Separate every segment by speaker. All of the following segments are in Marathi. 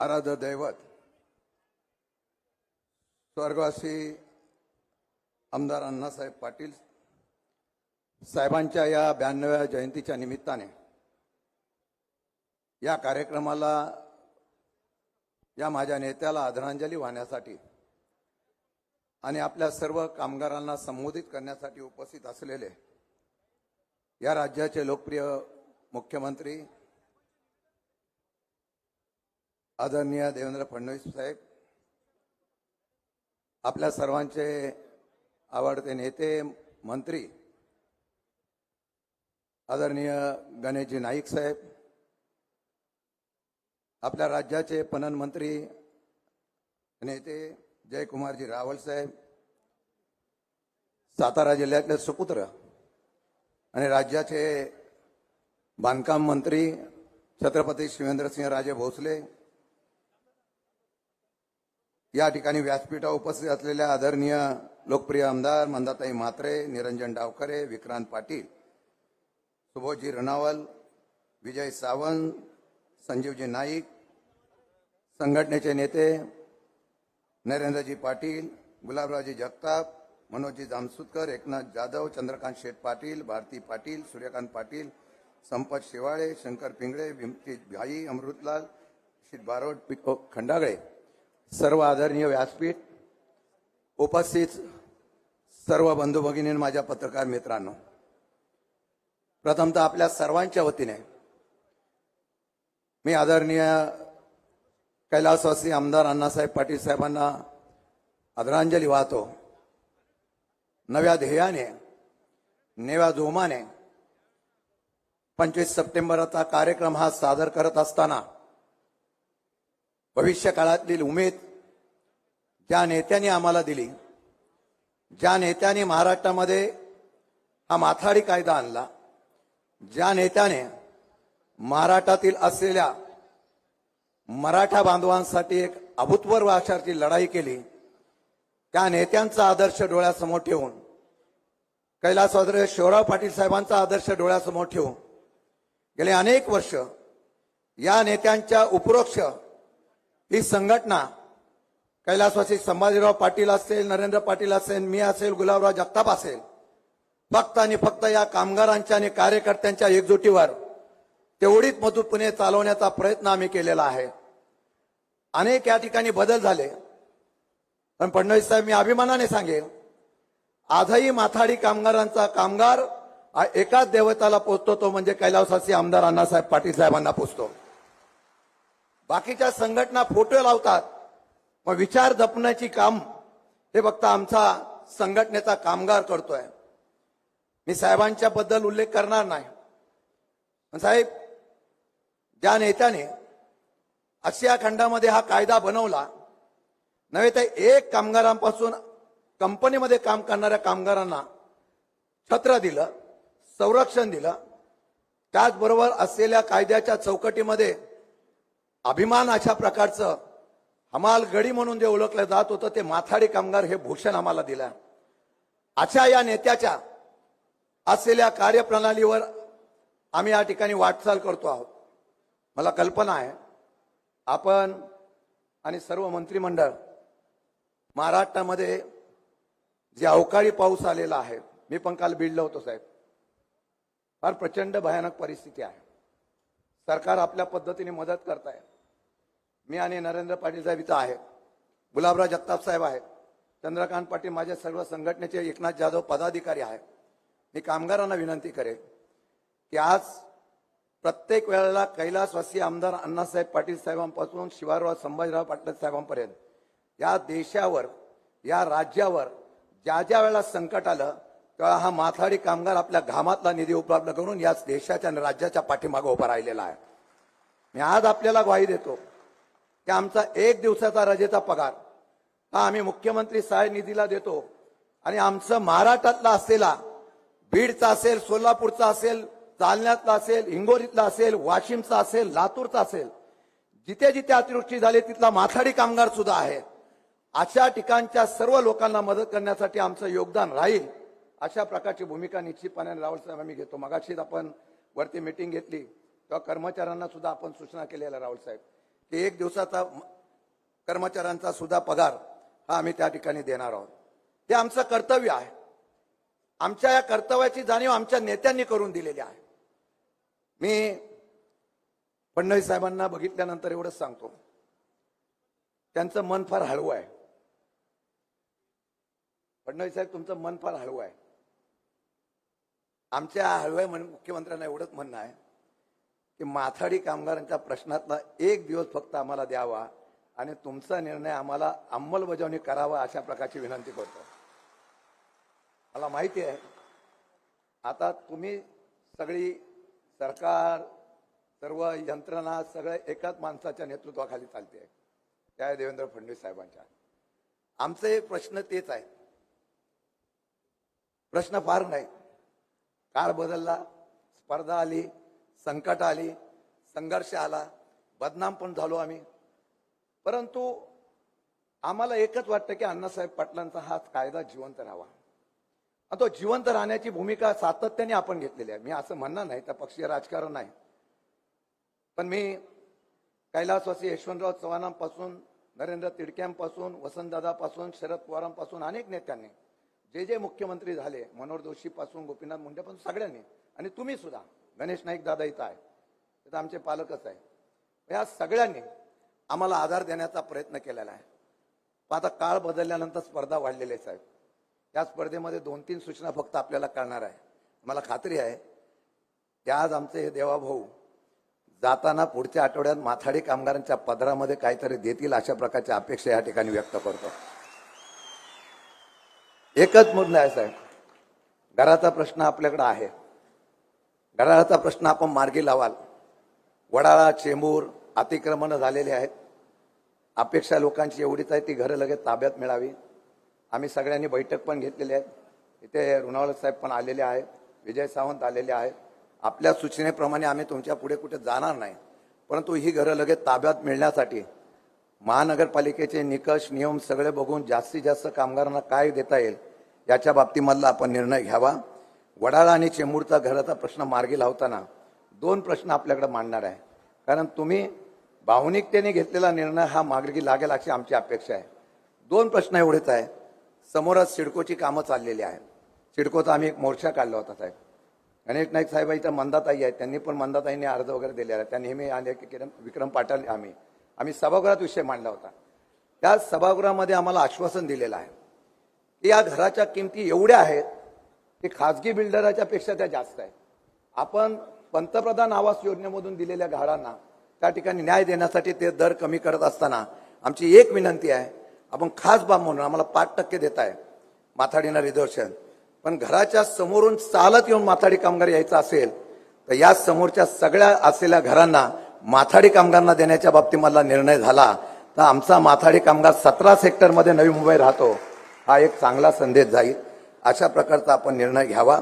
Speaker 1: आराध दैवत स्वर्गवासी आमदार अण्णासाहेब पाटील साहेबांच्या या ब्याण्णव्या जयंतीच्या निमित्ताने या कार्यक्रमाला या माझ्या नेत्याला आदरांजली वाहण्यासाठी आणि आपल्या सर्व कामगारांना संबोधित करण्यासाठी उपस्थित असलेले या राज्याचे लोकप्रिय मुख्यमंत्री आदरणीय देवेंद्र फडणवीस साहेब आपल्या सर्वांचे आवडते नेते मंत्री आदरणीय गणेशजी नाईक साहेब आपल्या राज्याचे पणन मंत्री नेते जयकुमारजी रावल साहेब सातारा जिल्ह्यातले सुपुत्र आणि राज्याचे बांधकाम मंत्री छत्रपती शिवेंद्रसिंह राजे भोसले या ठिकाणी व्यासपीठा उपस्थित असलेल्या आदरणीय लोकप्रिय आमदार मंदाताई म्हात्रे निरंजन डावखरे विक्रांत पाटील सुभोजी रणावल विजय सावंत संजीवजी नाईक संघटनेचे नेते नरेंद्रजी पाटील गुलाबरावजी जगताप मनोजजी जामसुदकर एकनाथ जाधव चंद्रकांत शेठ पाटील भारती पाटील सूर्यकांत पाटील संपत शेवाळे शंकर पिंगळे भीमती भाई अमृतलाल श्री बारोड पिको खंडागळे. सर्व आदरणीय व्यासपीठ उपस्थित सर्व बंधू भगिनी माझ्या पत्रकार मित्रांनो प्रथमतः आपल्या सर्वांच्या वतीने मी आदरणीय कैलासवासी आमदार अण्णासाहेब पाटील साहेबांना आदरांजली वाहतो. नव्या ध्येयाने नव्या जोमाने पंचवीस सप्टेंबरचा कार्यक्रम हा सादर करत असताना भविष्य काळातील उमेद ज्या नेत्यांनी आम्हाला दिली ज्या नेत्याने महाराष्ट्रामध्ये हा माथाडी कायदा आणला ज्या नेत्याने महाराष्ट्रातील असलेल्या मराठा बांधवांसाठी एक अभूतपूर्व आशाची लढाई केली त्या नेत्यांचा आदर्श डोळ्यासमोर ठेवून कैलासवादर शिवराव पाटील साहेबांचा आदर्श डोळ्यासमोर ठेवून गेले अनेक वर्ष या नेत्यांच्या उपरोक्ष ही संघटना कैलासवासी संभाजीराव पाटील असेल नरेंद्र पाटील असेल मी असेल गुलाबराव जगताप असेल फक्त आणि फक्त या कामगारांच्या आणि कार्यकर्त्यांच्या एकजुटीवर तेवढीच मजबूतपणे चालवण्याचा प्रयत्न आम्ही केलेला आहे. अनेक या ठिकाणी बदल झाले. पण फडणवीस साहेब मी अभिमानाने सांगेल आजही माथाडी कामगारांचा कामगार हा एकाच देवताला पोचतो तो म्हणजे कैलासवासी आमदार अण्णासाहेब पाटील साहेबांना पोचतो. बाकीच्या संघटना फोटो लावतात. मग विचार जपण्याची काम हे फक्त आमचा संघटनेचा कामगार करतोय. मी साहेबांच्या बद्दल उल्लेख करणार नाही. पण साहेब ज्या नेत्याने आशिया खंडामध्ये हा कायदा बनवला नव्हे तर एक कामगारांपासून कंपनीमध्ये काम करणाऱ्या कामगारांना छत्र दिलं संरक्षण दिलं त्याचबरोबर असलेल्या कायद्याच्या चौकटीमध्ये अभिमान अशा प्रकारचं हमाल गडी म्हणून जे ओळखलं जात होतं ते माथाडी कामगार हे भूषण आम्हाला दिलं अशा या नेत्याच्या असलेल्या कार्यप्रणालीवर आम्ही या ठिकाणी वाटचाल करतो आहोत. मला कल्पना आहे आपण आणि सर्व मंत्रिमंडळ महाराष्ट्रामध्ये जे अवकाळी पाऊस आलेला आहे मी पण काल बिडलो होतो साहेब. फार प्रचंड भयानक परिस्थिती आहे. सरकार आपल्या पद्धतीने मदत करत आहे मी आणि नरेंद्र पाटील साहेब इथं आहे. गुलाबराव जगताप साहेब आहेत चंद्रकांत पाटील माझ्या सर्व संघटनेचे एकनाथ जाधव पदाधिकारी आहेत मी कामगारांना विनंती करेन की आज प्रत्येक वेळेला कैलासवासी आमदार अण्णासाहेब पाटील साहेबांपासून शिवाजीराव संभाजीराव पाटील साहेबांपर्यंत या देशावर या राज्यावर ज्या ज्या वेळेला संकट आलं तेव्हा हा माथाडी कामगार आपल्या घामातला निधी उपलब्ध करून याच देशाच्या आणि राज्याच्या पाठीमागे उभा राहिलेला आहे. मी आज आपल्याला ग्वाही देतो की आमचा एक दिवसाचा रजेचा पगार. हा आम्ही मुख्यमंत्री सहाय्य निधीला देतो. आणि आमचं महाराष्ट्रातला असलेला बीडचा असेल सोलापूरचा असेल जालन्यातला असेल हिंगोलीतला असेल वाशिमचा असेल लातूरचा असेल जिथे जिथे अतिवृष्टी झाली तिथला माथाडी कामगार सुद्धा आहे. अशा ठिकाणच्या सर्व लोकांना मदत करण्यासाठी आमचं योगदान राहील अशा प्रकारची भूमिका निश्चितपणे राहुल साहेब आम्ही घेतो. मगाशीच आपण वरती मिटिंग घेतली तेव्हा कर्मचाऱ्यांना सुद्धा आपण सूचना केलेल्या राहुल साहेब. की एक दिवसाचा कर्मचाऱ्यांचा सुद्धा पगार हा आम्ही त्या ठिकाणी देणार आहोत. हे आमचं कर्तव्य आहे. आमच्या या कर्तव्याची जाणीव आमच्या नेत्यांनी करून दिलेली आहे. मी फडणवीस साहेबांना बघितल्यानंतर एवढंच सांगतो. त्यांचं मन फार हळवं आहे. फडणवीस साहेब तुमचं मन फार हळवं आहे. आमच्या हळव्या म्हण मुख्यमंत्र्यांना एवढंच म्हणणं आहे. की माथाडी कामगारांच्या प्रश्नातला एक दिवस फक्त आम्हाला द्यावा आणि तुमचा निर्णय आम्हाला अंमलबजावणी करावा अशा प्रकारची विनंती करतो. मला माहिती आहे आता तुम्ही सगळी सरकार सर्व यंत्रणा सगळं एकाच माणसाच्या नेतृत्वाखाली चालते. त्या देवेंद्र फडणवीस साहेबांच्या. आमचे प्रश्न तेच आहे. प्रश्न फार नाही. काळ बदलला स्पर्धा आली संकट आली संघर्ष आला बदनाम पण झालो आम्ही. परंतु आम्हाला एकच वाटतं की अण्णासाहेब पाटलांचा हा कायदा जिवंत राहावा. आणि तो जिवंत राहण्याची भूमिका सातत्याने आपण घेतलेली आहे. मी असं म्हणणार नाही त्या पक्षीय राजकारण नाही. पण मी कैलासवासी यशवंतराव चव्हाणांपासून नरेंद्र तिडक्यांपासून वसंतदादापासून शरद पवारांपासून अनेक नेत्यांनी जे जे मुख्यमंत्री झाले मनोहर जोशीपासून गोपीनाथ मुंडेपासून सगळ्यांनी आणि तुम्ही सुद्धा गणेश नाईक दादा इथं आहे. तिथं आमचे पालकच आहे. या सगळ्यांनी आम्हाला आधार देण्याचा प्रयत्न केलेला आहे. आता काळ बदलल्यानंतर स्पर्धा वाढलेली आहे साहेब. या स्पर्धेमध्ये दोन तीन सूचना फक्त आपल्याला कळणार आहे. मला खात्री आहे की आज आमचे हे देवाभाऊ जाताना पुढच्या आठवड्यात माथाडी कामगारांच्या पदरामध्ये काहीतरी देतील अशा प्रकारची अपेक्षा या ठिकाणी व्यक्त करतो. एकच मुद्दा आहे साहेब. घराचा प्रश्न आपल्याकडे आहे. घड्याळाचा प्रश्न आपण मार्गी लावाल. वडाळा चेंबूर अतिक्रमण झालेले आहेत. अपेक्षा लोकांची एवढीच आहे ती घरं लगेच ताब्यात मिळावी. आम्ही सगळ्यांनी बैठक पण घेतलेली आहे. इथे रुणावळ साहेब पण आलेले आहेत विजय सावंत आलेले आहेत. आपल्या सूचनेप्रमाणे आम्ही तुमच्यापुढे कुठे जाणार नाही. परंतु ही घरं लगेच ताब्यात मिळण्यासाठी महानगरपालिकेचे निकष नियम सगळे बघून जास्तीत जास्त कामगारांना काय देता येईल याच्या बाबतीमधला आपण निर्णय घ्यावा. वडाळा आणि चेंबूरचा घराचा प्रश्न मार्गी लावताना दोन प्रश्न आपल्याकडे मांडणार आहे. कारण तुम्ही भावनिकतेने घेतलेला निर्णय हा मार्गी लागेल अशी आमची अपेक्षा आहे. दोन प्रश्न एवढेच आहे. समोरच सिडकोची कामं चाललेली आहेत. सिडकोचा आम्ही एक मोर्चा काढला होता साहेब. गणेश नाईक साहेब इथं मंदाताई आहेत. त्यांनी पण मंदाताईंनी अर्ज वगैरे दिलेला आहे त्या नेहमी आले की विक्रम पाटील आम्ही. आम्ही सभागृहात विषय मांडला होता. त्या सभागृहामध्ये आम्हाला आश्वासन दिलेलं आहे की या घराच्या किमती एवढ्या आहेत की खाजगी बिल्डराच्या पेक्षा त्या जास्त आहे. आपण पंतप्रधान आवास योजनेमधून दिलेल्या घरांना त्या ठिकाणी न्याय देण्यासाठी ते दर कमी करत असताना आमची एक विनंती आहे आपण खास बाब म्हणून आम्हाला पाच टक्के देत आहे माथाडीना रिझर्वेशन. पण घराच्या समोरून चालत येऊन माथाडी कामगार यायचा असेल तर या समोरच्या सगळ्या असलेल्या घरांना माथाडी कामगारांना देण्याच्या बाबतीमधला निर्णय झाला तर आमचा माथाडी कामगार सतरा सेक्टरमध्ये नवी मुंबई राहतो. हा एक चांगला संदेश जाईल. अशा प्रकारचा आपण निर्णय घ्यावा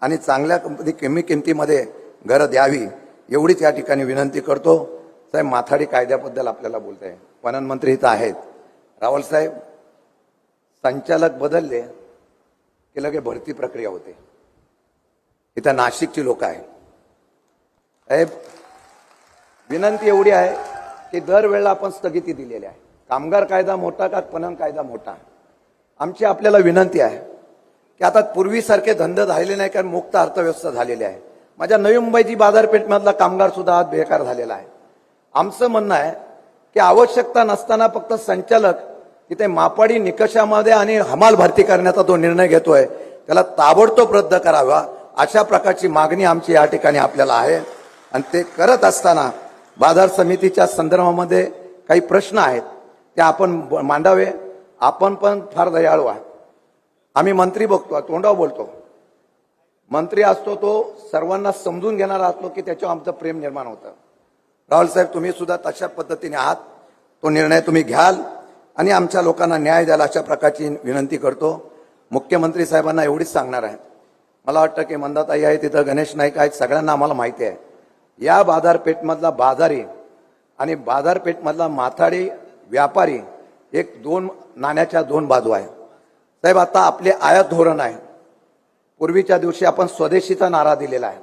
Speaker 1: आणि चांगल्या कंपनी कमी किमतीमध्ये घरं द्यावी एवढीच या ठिकाणी विनंती करतो. साहेब माथाडी कायद्याबद्दल आपल्याला बोलत आहे वनमंत्री मंत्री इथं आहेत. रावल साहेब संचालक बदलले की लगे भरती प्रक्रिया होते. इथं नाशिकची लोक आहे साहेब विनंती एवढी आहे की दरवेळेला आपण स्थगिती दिलेली आहे. कामगार कायदा मोठा का पणन कायदा मोठा? आमची आपल्याला विनंती आहे. की आता पूर्वीसारखे धंदे झालेले नाही कारण मुक्त अर्थव्यवस्था झालेली आहे. माझ्या नवी मुंबईची बाजारपेठमधला कामगार सुद्धा आज बेकार झालेला आहे. आमचं म्हणणं आहे की आवश्यकता नसताना फक्त संचालक तिथे मापाडी निकषामध्ये आणि हमाल भरती करण्याचा तो निर्णय घेतोय. त्याला ताबडतोब रद्द करावा अशा प्रकारची मागणी आमची या ठिकाणी आपल्याला आहे. आणि ते करत असताना बाजार समितीच्या संदर्भामध्ये काही प्रश्न आहेत. ते आपण ब- मांडावे. आपण पण फार दयाळू आहे आम्ही मंत्री बघतो तोंडावर बोलतो. मंत्री असतो तो सर्वांना समजून घेणारा असतो की त्याच्यावर आमचं प्रेम निर्माण होतं. राहुल साहेब तुम्ही सुद्धा तशा पद्धतीने आहात. तो निर्णय तुम्ही घ्याल आणि आमच्या लोकांना न्याय द्याल अशा प्रकारची विनंती करतो. मुख्यमंत्री साहेबांना एवढीच सांगणार आहे. मला वाटतं की मंदाताई आहे तिथं गणेश नाईक आहेत सगळ्यांना आम्हाला माहिती आहे. या बाजारपेठमधला बाजारी आणि बाजारपेठमधला माथाडी व्यापारी एक दोन नाण्याच्या दोन बाजू आहे. साहेब आता आपले आयात धोरण आहे. पूर्वीच्या दिवशी आपण स्वदेशीचा नारा दिलेला आहे.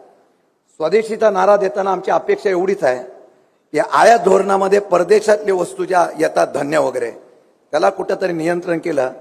Speaker 1: स्वदेशीचा नारा देताना आमची अपेक्षा एवढीच आहे की आयात धोरणामध्ये परदेशातली वस्तू ज्या येतात धान्य वगैरे त्याला कुठंतरी नियंत्रण केलं.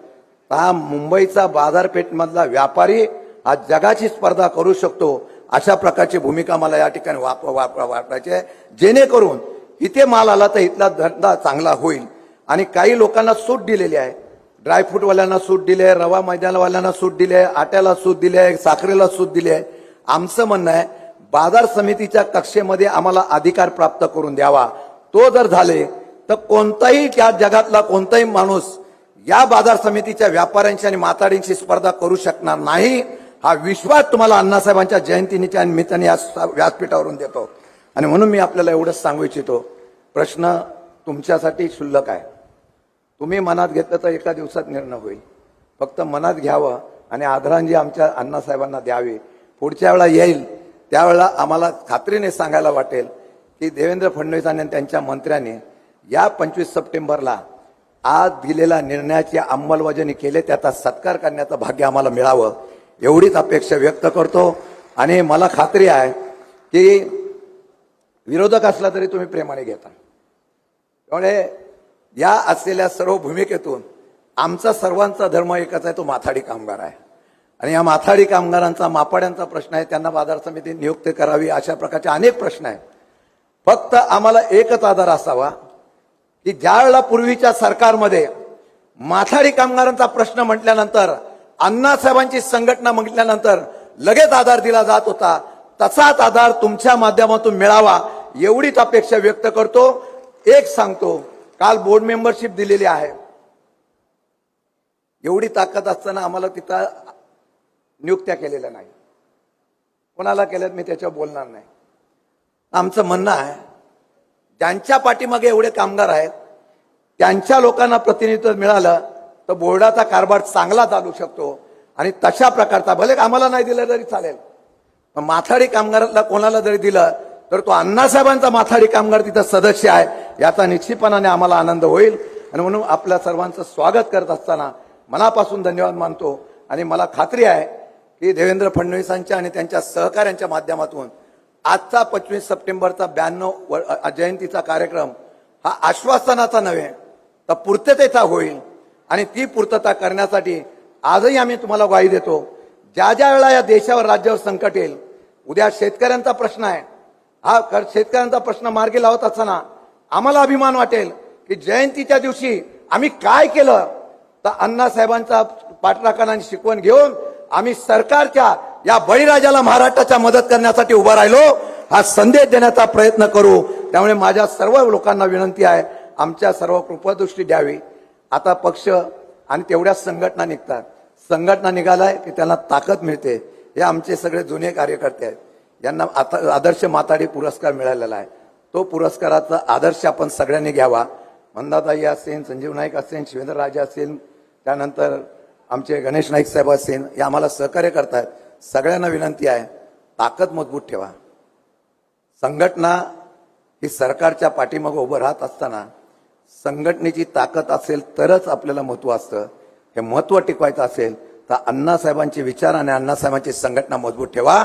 Speaker 1: तर हा मुंबईचा बाजारपेठमधला व्यापारी हा जगाची स्पर्धा करू शकतो अशा प्रकारची भूमिका मला या ठिकाणी वाप वाप वापरायची आहे. जेणेकरून इथे माल आला तर इथला धंदा चांगला होईल. आणि काही लोकांना सूट दिलेली आहे. ड्रायफ्रूटवाल्यांना सूट दिली आहे रवा मैदानवाल्यांना सूट दिली आहे आट्याला सूट दिली आहे साखरेला सूट दिली. आहे आमचं म्हणणं आहे बाजार समितीच्या कक्षेमध्ये आम्हाला अधिकार प्राप्त करून द्यावा. तो जर झाले तर कोणताही त्या जगातला कोणताही माणूस या बाजार समितीच्या व्यापाऱ्यांशी आणि माताडींशी स्पर्धा करू शकणार नाही. हा विश्वास तुम्हाला अण्णासाहेबांच्या जयंतीच्या निमित्ताने या व्यासपीठावरून देतो. आणि म्हणून मी आपल्याला एवढंच सांगू इच्छितो. प्रश्न तुमच्यासाठी शुल्लक आहे. तुम्ही मनात घेतलं तर एका दिवसात निर्णय होईल. फक्त मनात घ्यावं आणि आदरांजी आमच्या अण्णासाहेबांना द्यावी. पुढच्या वेळा येईल त्यावेळेला आम्हाला खात्रीने सांगायला वाटेल की देवेंद्र फडणवीस आणि त्यांच्या मंत्र्यांनी या पंचवीस सप्टेंबरला आज दिलेल्या निर्णयाची अंमलबजावणी केली त्याचा सत्कार करण्याचं भाग्य आम्हाला मिळावं एवढीच अपेक्षा व्यक्त करतो. आणि मला खात्री आहे की विरोधक असला तरी तुम्ही प्रेमाने घेता. त्यामुळे या असलेल्या सर्व भूमिकेतून आमचा सर्वांचा धर्म एकच आहे तो माथाडी कामगार आहे. आणि या माथाडी कामगारांचा मापाड्यांचा प्रश्न आहे त्यांना बाजार समिती नियुक्त करावी अशा प्रकारचे अनेक प्रश्न आहेत. फक्त आम्हाला एकच आधार असावा की ज्यावेळेला पूर्वीच्या सरकारमध्ये माथाडी कामगारांचा प्रश्न म्हटल्यानंतर अण्णासाहेबांची संघटना म्हटल्यानंतर लगेच आधार दिला जात होता. तसाच आधार तुमच्या माध्यमातून मिळावा एवढीच अपेक्षा व्यक्त करतो. एक सांगतो काल बोर्ड मेंबरशिप दिलेली आहे. एवढी ताकद असताना आम्हाला तिथं नियुक्त्या केलेल्या नाही. कोणाला केल्यात मी त्याच्यावर बोलणार नाही. आमचं म्हणणं आहे ज्यांच्या पाठीमागे एवढे कामगार आहेत त्यांच्या लोकांना प्रतिनिधित्व मिळालं तर बोर्डाचा कारभार चांगला चालू शकतो आणि तशा प्रकारचा भले आम्हाला नाही दिलं तरी चालेल. पण माथाडी कामगाराला कोणाला जरी दिलं तर तो अण्णासाहेबांचा माथाडी कामगार तिथं सदस्य आहे. याचा निश्चितपणाने आम्हाला आनंद होईल. आणि म्हणून आपल्या सर्वांचं स्वागत करत असताना मनापासून धन्यवाद मानतो. आणि मला खात्री आहे की देवेंद्र फडणवीसांच्या आणि त्यांच्या सहकाऱ्यांच्या माध्यमातून आजचा पंचवीस सप्टेंबरचा ब्याण्णव व- जयंतीचा कार्यक्रम हा आश्वासनाचा नव्हे तर पूर्ततेचा होईल. आणि ती पूर्तता करण्यासाठी आजही आम्ही तुम्हाला ग्वाही देतो. ज्या ज्या वेळा या देशावर राज्यावर संकट येईल उद्या शेतकऱ्यांचा प्रश्न आहे हा कर- शेतकऱ्यांचा प्रश्न मार्गी लावत असताना आम्हाला अभिमान वाटेल की जयंतीच्या दिवशी आम्ही काय केलं? तर अण्णासाहेबांचा पाठराखण शिकवण घेऊन आम्ही सरकारच्या या बळीराजाला महाराष्ट्राच्या मदत करण्यासाठी उभा राहिलो. हा संदेश देण्याचा प्रयत्न करू. त्यामुळे माझ्या सर्व लोकांना विनंती आहे आमच्या सर्व कृपदृष्टी द्यावी. आता पक्ष आणि तेवढ्या संघटना निघतात. संघटना निघालाय की त्यांना ताकद मिळते. हे आमचे सगळे जुने कार्यकर्ते आहेत. यांना आता आदर्श माताडी पुरस्कार मिळालेला आहे. तो पुरस्काराचा आदर्श आपण सगळ्यांनी घ्यावा. मंदाताई असेल संजीव नाईक असेल शिवेंद्र राजे असेल त्यानंतर आमचे गणेश नाईक साहेब असेल हे आम्हाला सहकार्य करतायत. सगळ्यांना विनंती आहे ताकद मजबूत ठेवा. संघटना ही सरकारच्या पाठीमागं उभं राहत असताना संघटनेची ताकद असेल तरच आपल्याला महत्त्व असतं. हे महत्त्व टिकवायचं असेल तर अण्णासाहेबांचे विचार आणि अण्णासाहेबांची संघटना मजबूत ठेवा.